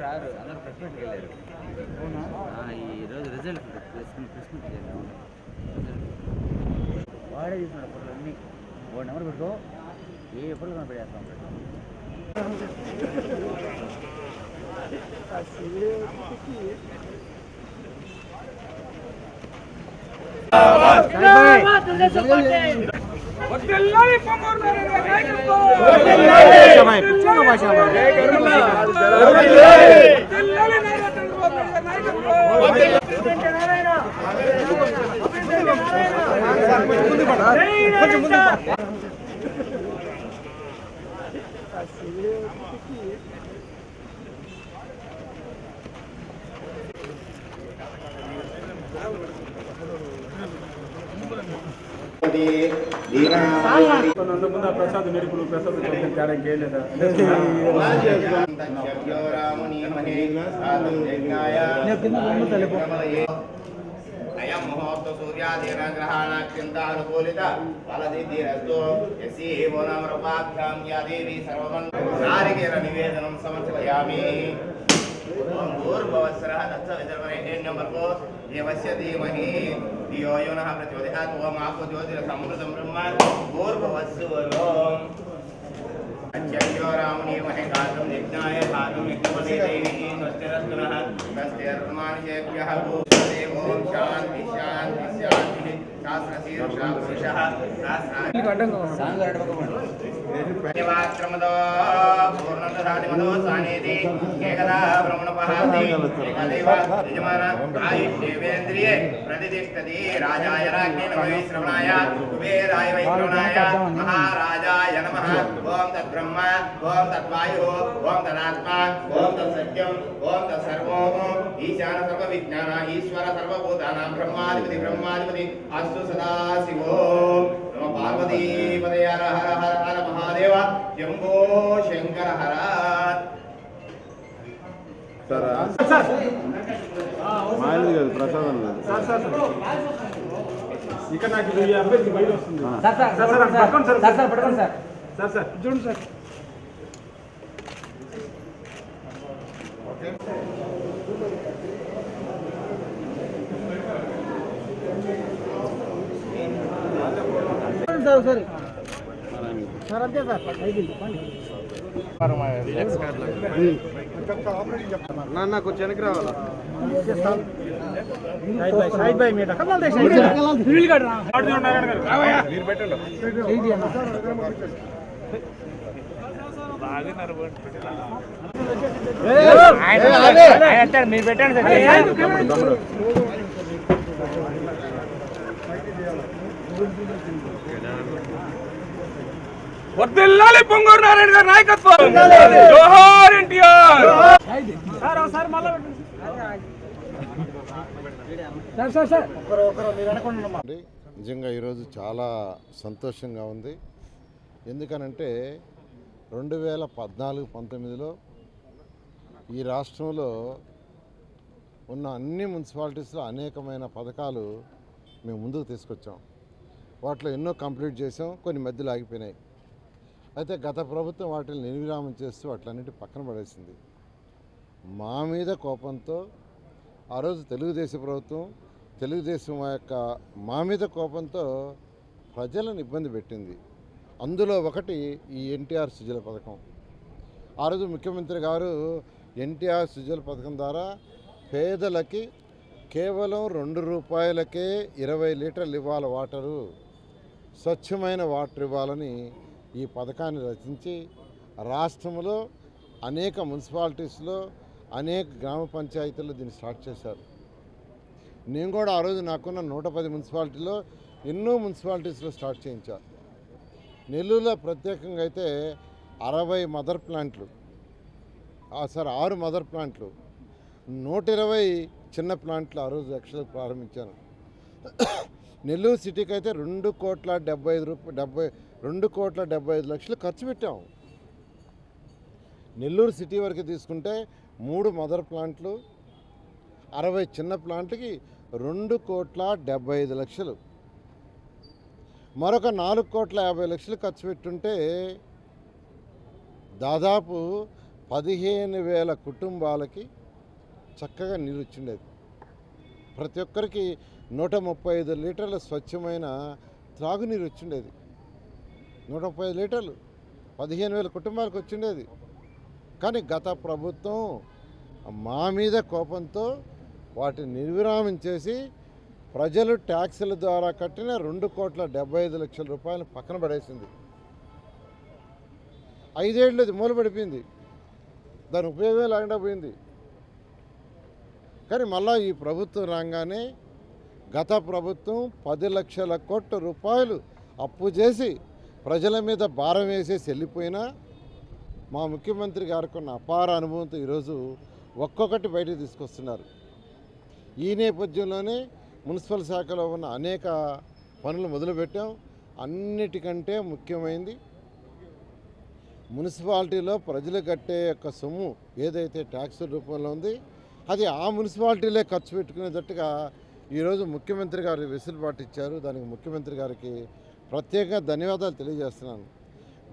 రారు అందరూ ప్రెస్ మీట్కి వెళ్ళారు ఆ, ఈ రోజు రిజల్ట్ ప్రెస్ ప్రెస్ మీట్కి వెళ్ళాము వాడే తీసుకున్నాడు ఫోటోలు అన్నీ వాడు నెంబర్ పెట్టుకో ఏ ఫోటోలు మనం పెట్టేస్తాం వర్ధిల్లాలి పొంగూరు నారాయణ నాయకత్వం! వర్ధిల్లాలి నారా చంద్రబాబు నాయుడు నాయకత్వం! ఆ ప్రసాద్ మెరుపులు ప్రసాద్ తేడా ఇంకేం లేదా అయం ముహూర్త సూర్యాదీన గ్రహాణాత్యంత అనుకూలిత యా దేవి సర్వమన్ నారికేల నివేదనం సమర్పయామి भूर्भुवस्सरः तस्य वितर्पणे एण् नम्बर् फोर् देवस्य धीमहि धियो यो नः प्रचोदयात् ॐ आपो ज्योतिरसमृतं ब्रह्म भूर्भुवस्सुवरो अच्यो रामणीमहे कातुं यज्ञाय कातुं यज्ञपदे देवी स्वस्तिरस्तुनः तस्य अर्माणि जेभ्यः भूदेवो शान्ति शान्ति शान्ति శాంతి శాస్త్రశీర్షా పురుషः శాస్త్రాన్ని దేవాక్రమదో పూర్ణదధాతిమదో సానేతి ఏకదా భ్రమణపహాతి ఏకదేవ యజమాన ఆయుష్యేవేంద్రియే ప్రతిష్టతి రాజాయ రాజ్ఞే నమ శ్రవణాయ కుబేరాయ వైశ్రవణాయ మహారాజాయ నమః. ఓం తద్బ్రహ్మ ఓం తద్వాయు ఓం తదాత్మ ఓం తత్సత్యం ఓం తత్సర్వం. ఈశాన సర్వ విజ్ఞాన ఈశ్వర సర్వభూతానాం బ్రహ్మాధిపతి బ్రహ్మాధిపతి అస్తు సదాశివో నమ పార్వతీపదే హర హర హర హర మహాదేవ. శంభో శంకర హర. మాయది కాదు ప్రసాదం లేదు సార్ సార్ సార్. ఇక్కడ నాకు ఈ అభ్యర్థి బయట వస్తుంది. సార్ సార్ సార్, సార్, పట్టుకోండి సార్. సార్ సార్ పట్టుకోండి సార్. Sir sir. చూడండి సార్. నాన్న కొంచెం వెనక్కి రావాలా షాహిద్ భాయ్ మీట మీరు పెట్టండి మీరు పెట్టండి. తమ్ముడు వర్ధిల్లాలి పొంగూరు నారాయణ గారి నాయకత్వం. జోహార్ ఎన్టీఆర్. నిజంగా ఈరోజు చాలా సంతోషంగా ఉంది. ఎందుకనంటే రెండు వేల పద్నాలుగు పంతొమ్మిదిలో ఈ రాష్ట్రంలో ఉన్న అన్ని మున్సిపాలిటీస్లో అనేకమైన పథకాలు మేము ముందుకు తీసుకొచ్చాం. వాటిలో ఎన్నో కంప్లీట్ చేసాం కొన్ని మధ్యలో ఆగిపోయినాయి. అయితే గత ప్రభుత్వం వాటిని నిర్విరామం చేస్తూ వాటిలన్నిటి పక్కన పడేసింది. మా మీద కోపంతో ఆ రోజు తెలుగుదేశం ప్రభుత్వం తెలుగుదేశం యొక్క మా మీద కోపంతో ప్రజలను ఇబ్బంది పెట్టింది. అందులో ఒకటి ఈ ఎన్టీఆర్ సుజల పథకం. ఆ రోజు ముఖ్యమంత్రి గారు ఎన్టీఆర్ సుజల పథకం ద్వారా పేదలకి కేవలం రెండు రూపాయలకే ఇరవై లీటర్లు ఇవ్వాలి వాటరు స్వచ్ఛమైన వాటర్ ఇవ్వాలని ఈ పథకాన్ని రచించి రాష్ట్రంలో అనేక మున్సిపాలిటీస్లో అనేక గ్రామ పంచాయతీల్లో దీన్ని స్టార్ట్ చేశారు. నేను కూడా ఆ రోజు నాకున్న నూట పది మున్సిపాలిటీలో ఎన్నో మున్సిపాలిటీస్లో స్టార్ట్ చేయించారు నెల్లూరులో ప్రత్యేకంగా అయితే అరవై మదర్ ప్లాంట్లు ఆ, సార్ ఆరు మదర్ ప్లాంట్లు నూట ఇరవై చిన్న ప్లాంట్లు ఆ రోజు లక్షలకు ప్రారంభించాను. నెల్లూరు సిటీకి అయితే రెండు కోట్ల డెబ్బై ఐదు రూపాయలు డెబ్బై రెండు కోట్ల డెబ్బై ఐదు లక్షలు ఖర్చు పెట్టాం. నెల్లూరు సిటీ వరకు తీసుకుంటే మూడు మదర్ ప్లాంట్లు అరవై చిన్న ప్లాంట్కి రెండు కోట్ల డెబ్బై ఐదు లక్షలు. మరొక నాలుగు కోట్ల యాభై లక్షలు ఖర్చు పెట్టుంటే దాదాపు పదిహేను వేల కుటుంబాలకి చక్కగా నీరు వచ్చిండేది. ప్రతి ఒక్కరికి నూట ముప్పై ఐదు లీటర్ల స్వచ్ఛమైన త్రాగునీరు వచ్చిండేది. నూట ముప్పై ఐదు లీటర్లు పదిహేను వేల కుటుంబాలకు వచ్చిండేది. కానీ గత ప్రభుత్వం మా మీద కోపంతో వాటిని నిర్విరామం చేసి ప్రజలు ట్యాక్సుల ద్వారా కట్టిన రెండు కోట్ల డెబ్బై ఐదు లక్షల రూపాయలు పక్కన పడేసింది. ఐదేళ్ళు అది మూలపడిపోయింది దాని ఉపయోగం లేకుండా పోయింది. కానీ మళ్ళా ఈ ప్రభుత్వం రాగానే గత ప్రభుత్వం పది లక్షల కోట్ల రూపాయలు అప్పు చేసి ప్రజల మీద భారం వేసేసి వెళ్ళిపోయినా మా ముఖ్యమంత్రి గారికి ఉన్న అపార అనుభవంతో ఈరోజు ఒక్కొక్కటి బయటకు తీసుకొస్తున్నారు. ఈ నేపథ్యంలోనే మున్సిపల్ శాఖలో ఉన్న అనేక పనులు మొదలుపెట్టాం. అన్నిటికంటే ముఖ్యమైనది మున్సిపాలిటీలో ప్రజలు కట్టే యొక్క సొమ్ము ఏదైతే ట్యాక్స్ రూపంలో ఉంది అది ఆ మున్సిపాలిటీలే ఖర్చు పెట్టుకునేటట్టుగా ఈరోజు ముఖ్యమంత్రి గారు వెసులుబాటు ఇచ్చారు. దానికి ముఖ్యమంత్రి గారికి ప్రత్యేకంగా ధన్యవాదాలు తెలియజేస్తున్నాను.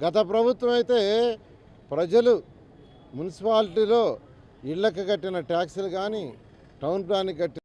గత ప్రభుత్వం అయితే ప్రజలు మున్సిపాలిటీలో ఇళ్ళకి కట్టిన ట్యాక్సులు కానీ టౌన్ ప్లాన్కి కట్టిన